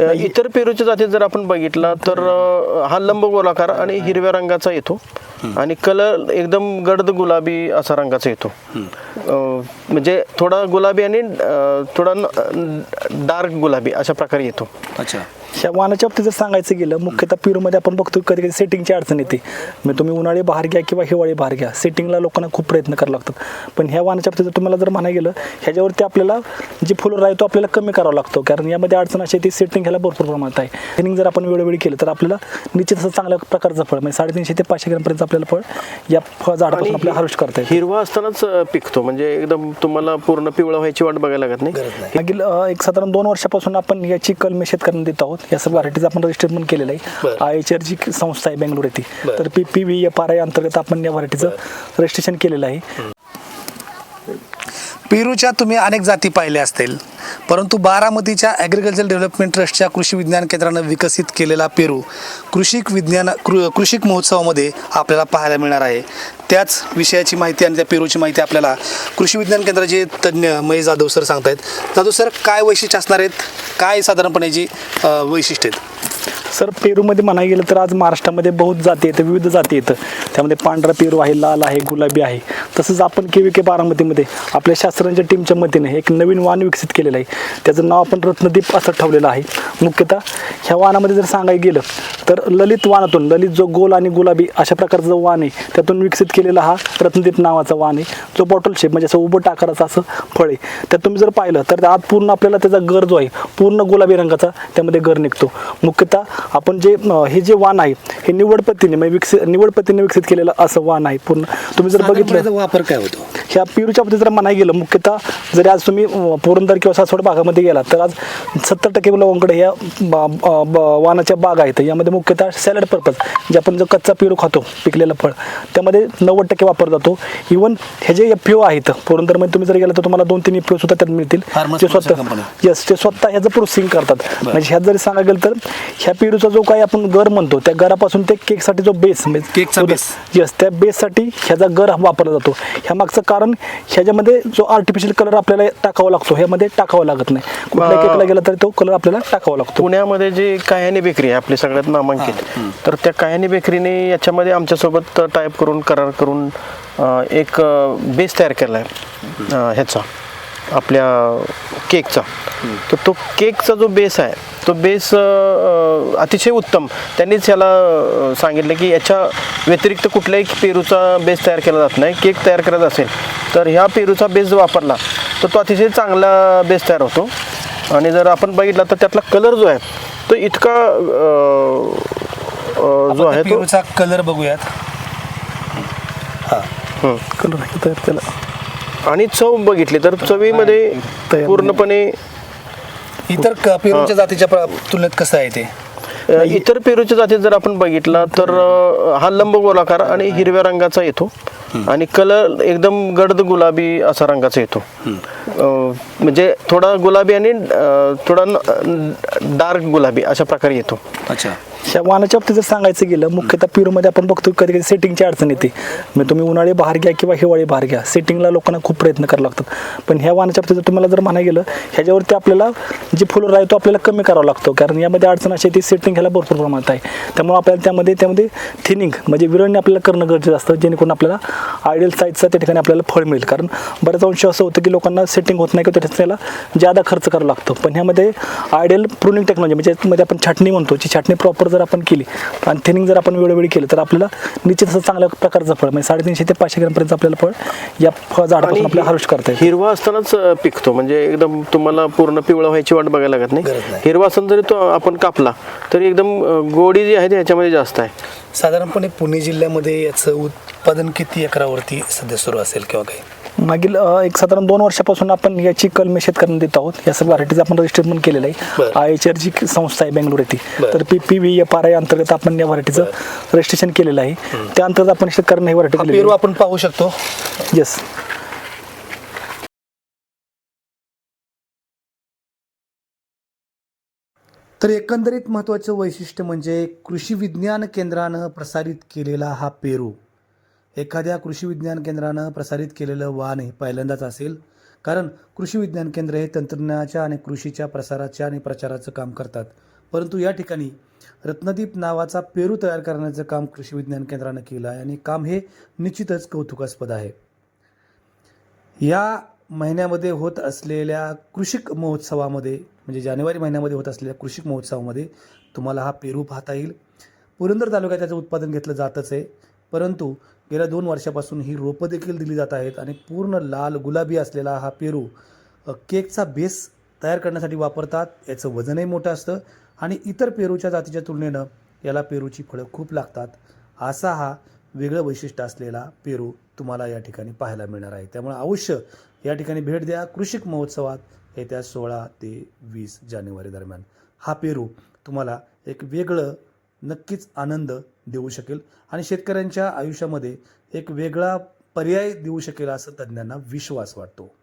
अ, इतर पेरूच्या जाती जर आपण बघितला तर अ, हा लंब गोलाकार आणि हिरव्या रंगाचा येतो. आणि कलर एकदम गडद गुलाबी असा रंगाचा येतो. अ, म्हणजे थोडा गुलाबी आणि अ, थोडा डार्क गुलाबी अशा प्रकारे येतो. अच्छा. ह्या वाहनाच्या बाबतीत जर सांगायचं गेलं मुख्यतः पेरूमध्ये आपण बघतो कधी कधी सेटिंगची अडचण येते. मग तुम्ही उन्हाळी बहार घ्या किंवा हिवाळी बहार घ्या. सेटिंगला लोकांना खूप प्रयत्न करावे लागतात. पण ह्या वाहनाच्या बाबतीत जर तुम्हाला जर म्हणायला गेलं ह्याच्यावरती आपल्याला जी फुलं आहे तो आपल्याला कमी करावा लागतो. कारण यामध्ये अडचण अशी ती सेटिंग ह्याला भरपूर प्रमाणात आहे. सेटिंग जर आपण वेळोवेळी केलं तर आपल्याला निश्चित असं चांगल्या प्रकारचं फळ म्हणजे साडेतीनशे ते पाचशे ग्रामपर्यंत आपल्याला फळ या फळ झाडापासून आपल्याला हार्वेस्ट करता येईल हिरवा असतानाच पिकतो. म्हणजे एकदम तुम्हाला पूर्ण पिवळा व्हायची वाट बघायला लागत नाही. मागील एक साधारण दोन वर्षापासून आपण याची कलमे शेतकऱ्यांना देत आहोत. या सर्व व्हरायटीज आपण रजिस्ट्रेशन केलेलं आहे. आय एच आर जी संस्था आहे बेंगलोर येथे. तर P P V F R I अंतर्गत आपण या व्हरायटीचं रजिस्ट्रेशन केलेलं आहे. पेरूच्या तुम्ही अनेक जाती पाहिल्या असतील. परंतु बारामतीच्या ॲग्रिकल्चर डेव्हलपमेंट ट्रस्टच्या कृषी विज्ञान केंद्रानं विकसित केलेला पेरू कृषिक विज्ञान कृ कृषिक महोत्सवामध्ये आपल्याला पाहायला मिळणार आहे. त्याच विषयाची माहिती आणि त्या पेरूची माहिती आपल्याला कृषी विज्ञान केंद्राचे तज्ज्ञ महेश जाधव सर सांगतायत. जाधव सर काय वैशिष्ट्य असणार आहेत? काय साधारणपणे जी वैशिष्ट्य आहेत? सर पेरूमध्ये म्हणायला गेलं तर आज महाराष्ट्रामध्ये बहुत जाती आहेत विविध जाती आहेत. त्यामध्ये पांढरा पेरू आहे लाल आहे गुलाबी आहे. तसंच आपण के व्ही के बारामतीमध्ये आपल्या शास्त्रांच्या टीमच्या मतीने एक नवीन वाण विकसित केलेलं आहे. त्याचं नाव आपण रत्नदीप असं ठेवलेलं आहे. मुख्यतः ह्या वाणामध्ये जर सांगायला गेलं तर ललित वाणातून ललित जो गोल आणि गुलाबी अशा प्रकारचा जो वाण आहे त्यातून विकसित केलेला हा रत्नदीप नावाचा वाण आहे. जो बॉटल शेप म्हणजे असं उभं आकाराचं असं फळ आहे. त्यात तुम्ही जर पाहिलं तर आत पूर्ण आपल्याला त्याचा गर जो आहे पूर्ण गुलाबी रंगाचा त्यामध्ये गर निघतो. करता आपण जे हे जे वाण आहे हे निवड पद्धतीने म्हणजे विकसित निवड पद्धतीने विकसित केलेलं असं वाण आहे पूर्ण. तुम्ही जर बघितलं वापर काय होतो? ह्या पेरूच्या बाबतीत जर म्हणायला गेलं मुख्यतः जरी आज तुम्ही पुरंदर किंवा सासवड भागामध्ये गेला तर आज सत्तर टक्के लवंगकडे ह्या वाणाच्या बाग आहेत. यामध्ये मुख्यतः सॅलड पर्पज जे आपण जो कच्चा पेरू खातो पिकलेलं फळ त्यामध्ये नव्वद टक्के वापर जातो. इवन हे जे एफ आहेत पुरंदरमध्ये तुम्ही जर गेला तर तुम्हाला दोन तीन एफ सुद्धा त्यात मिळतील. Producer स्वतः. येस ते स्वतः ह्याचं प्रोसेसिंग करतात. म्हणजे ह्यात जरी सांगायला गेलं तर ह्या पेरूचा जो काही आपण गर म्हणतो त्या गरापासून ते केकसाठी जो बेस केकचा base. येस त्या बेससाठी ह्याचा गर वापरला जातो. ह्या मागचं कारण ह्याच्यामध्ये जो आर्टिफिशियल कलर आपल्याला टाकावा लागतो ह्यामध्ये टाकावा लागत नाही. कुठल्या केकला गेला तरी तो कलर आपल्याला टाकावा लागतो. पुण्यामध्ये जे कायानी बेकरी आहे आपली सगळ्यात नामांकित तर त्या कायानी बेकरीने याच्यामध्ये आमच्यासोबत टाईप करून करार करून एक बेस तयार केला आहे ह्याचा. आपल्या केकचा. तर तो केकचा जो बेस आहे तो बेस अतिशय उत्तम. त्यांनीच याला सांगितलं की याच्या व्यतिरिक्त कुठल्याही पेरूचा बेस तयार केला जात नाही. केक तयार करायचा असेल तर ह्या पेरूचा बेस जर वापरला तर तो अतिशय चांगला बेस तयार होतो. आणि जर आपण बघितला तर त्यातला कलर जो आहे तो इतका जो आहे तो पेरूचा कलर बघूयात. हं. कलर तर त्याला आणि चव बघितली तर चवीमध्ये पूर्णपणे इतर क- पेरूच्या जातीच्या प्र- तुलनेत कसं आहे ते? अं, इतर पेरूच्या जातीत जर आपण बघितला तर अं, हा लंब गोलाकार आणि हिरव्या रंगाचा येतो. आणि कलर एकदम गडद गुलाबी असा रंगाचा येतो. म्हणजे थोडा गुलाबी आणि थोडा डार्क गुलाबी अशा प्रकारे येतो. अच्छा. ह्या वाहनाच्या बाबतीत जर सांगायचं गेलं मुख्यतः पेरूमध्ये आपण बघतो कधी कधी सेटिंगची अडचण येते. मग तुम्ही उन्हाळी बहार घ्या किंवा हिवाळी बहार घ्या सेटिंगला लोकांना खूप प्रयत्न करावे लागतात. पण ह्या वाहनाच्या बाबतीत जर तुम्हाला जर म्हणायला गेलं ह्याच्यावरती आपल्याला जी फुलं आहे तो आपल्याला कमी करावा लागतो. कारण यामध्ये अडचण अशी आहे ती सेटिंग ह्याला भरपूर प्रमाणात आहे. त्यामुळे आपल्याला त्यामध्ये त्यामध्ये थिनिंग म्हणजे विरळणे आपल्याला करणं गरजेचं असतं जेणेकरून आपल्याला आयडियल साईजचं त्या ठिकाणी आपल्याला फळ मिळेल. कारण बऱ्याच अंश असं होतं की लोकांना सेटिंग होत नाही किंवा त्याला ज्यादा खर्च करावा लागतो. पण ह्यामध्ये आयडियल प्रुनिंग टेक्नॉलॉजी म्हणजे मध्ये आपण छाटणी म्हणतो जी छाटणी प्रॉपर जर आपण केली आणि थिनिंग जर आपण वेळोवेळी केलं तर आपल्याला निश्चित असं चांगल्या प्रकारचं फळ म्हणजे साडेतीनशे ते पाचशे ग्रामपर्यंत आपल्याला फळ या फळ झाडापासून आपल्याला हार्वेस्ट करता येईल हिरवा असतानाच पिकतो. म्हणजे एकदम तुम्हाला पूर्ण पिवळा व्हायची वाट बघायला लागत नाही. हिरवा असताना जरी तो आपण कापला तरी एकदम गोडी जी आहे ती ह्याच्यामध्ये जास्त आहे. साधारणपणे पुणे जिल्ह्यामध्ये याचं उत्पादन किती एकरावरती सध्या सुरू असेल किंवा काही? मागील अ, एक साधारण दोन वर्षापासून आपण याची कलमे शेतकऱ्यांना देत आहोत. या सर्व व्हरायटीज आपण रजिस्ट्रेशन केलेलं आहे. बरं. आय एच आर जी संस्था आहे बेंगलोर येथे. बरं. तर P P V F R I अंतर्गत आपण या व्हरायटीचं रजिस्ट्रेशन केलेलं आहे. त्या अंतर्गत आपण शेतकऱ्यांना ही हा व्हरायटी पेरू आपण पाहू शकतो. येस तर एकंदरीत महत्त्वाचं वैशिष्ट्य म्हणजे कृषी विज्ञान केंद्रानं प्रसारित केलेला हा पेरू. एखाद्या कृषी विज्ञान केंद्रानं प्रसारित केलेलं वाण हे पहिल्यांदाच असेल. कारण कृषी विज्ञान केंद्र हे तंत्रज्ञानाच्या आणि कृषीच्या प्रसाराच्या आणि प्रचाराचं काम करतात. परंतु या ठिकाणी रत्नदीप नावाचा पेरू तयार करण्याचं काम कृषी विज्ञान केंद्रानं केलं आहे आणि काम हे निश्चितच कौतुकास्पद आहे. या महिन्यामध्ये होत असलेल्या कृषिक महोत्सवामध्ये म्हणजे जानेवारी महिन्यामध्ये होत असलेल्या कृषिक महोत्सवामध्ये तुम्हाला हा पेरू पाहता येईल. पुरंदर तालुक्यात त्याचं उत्पादन घेतलं जातच आहे. परंतु गेल्या दोन वर्षापासून ही रोपं देखील दिली जात आहेत आणि पूर्ण लाल गुलाबी असलेला हा पेरू केकचा बेस तयार करण्यासाठी वापरतात. याचं वजनही मोठं असतं आणि इतर पेरूच्या जातीच्या तुलनेनं याला पेरूची फळं खूप लागतात. असा हा वेगळं वैशिष्ट्य असलेला पेरू तुम्हाला या ठिकाणी पाहायला मिळणार आहे. त्यामुळे अवश्य या ठिकाणी भेट द्या. कृषिक महोत्सवात येत्या सोळा ते वीस जानेवारी दरम्यान हा पेरू तुम्हाला एक वेगळं नक्कीच आनंद देऊ शकेल. आणि शेतकऱ्यांच्या आयुष्यामध्ये एक वेगळा पर्याय देऊ शकेल असं तज्ज्ञांना विश्वास वाटतो.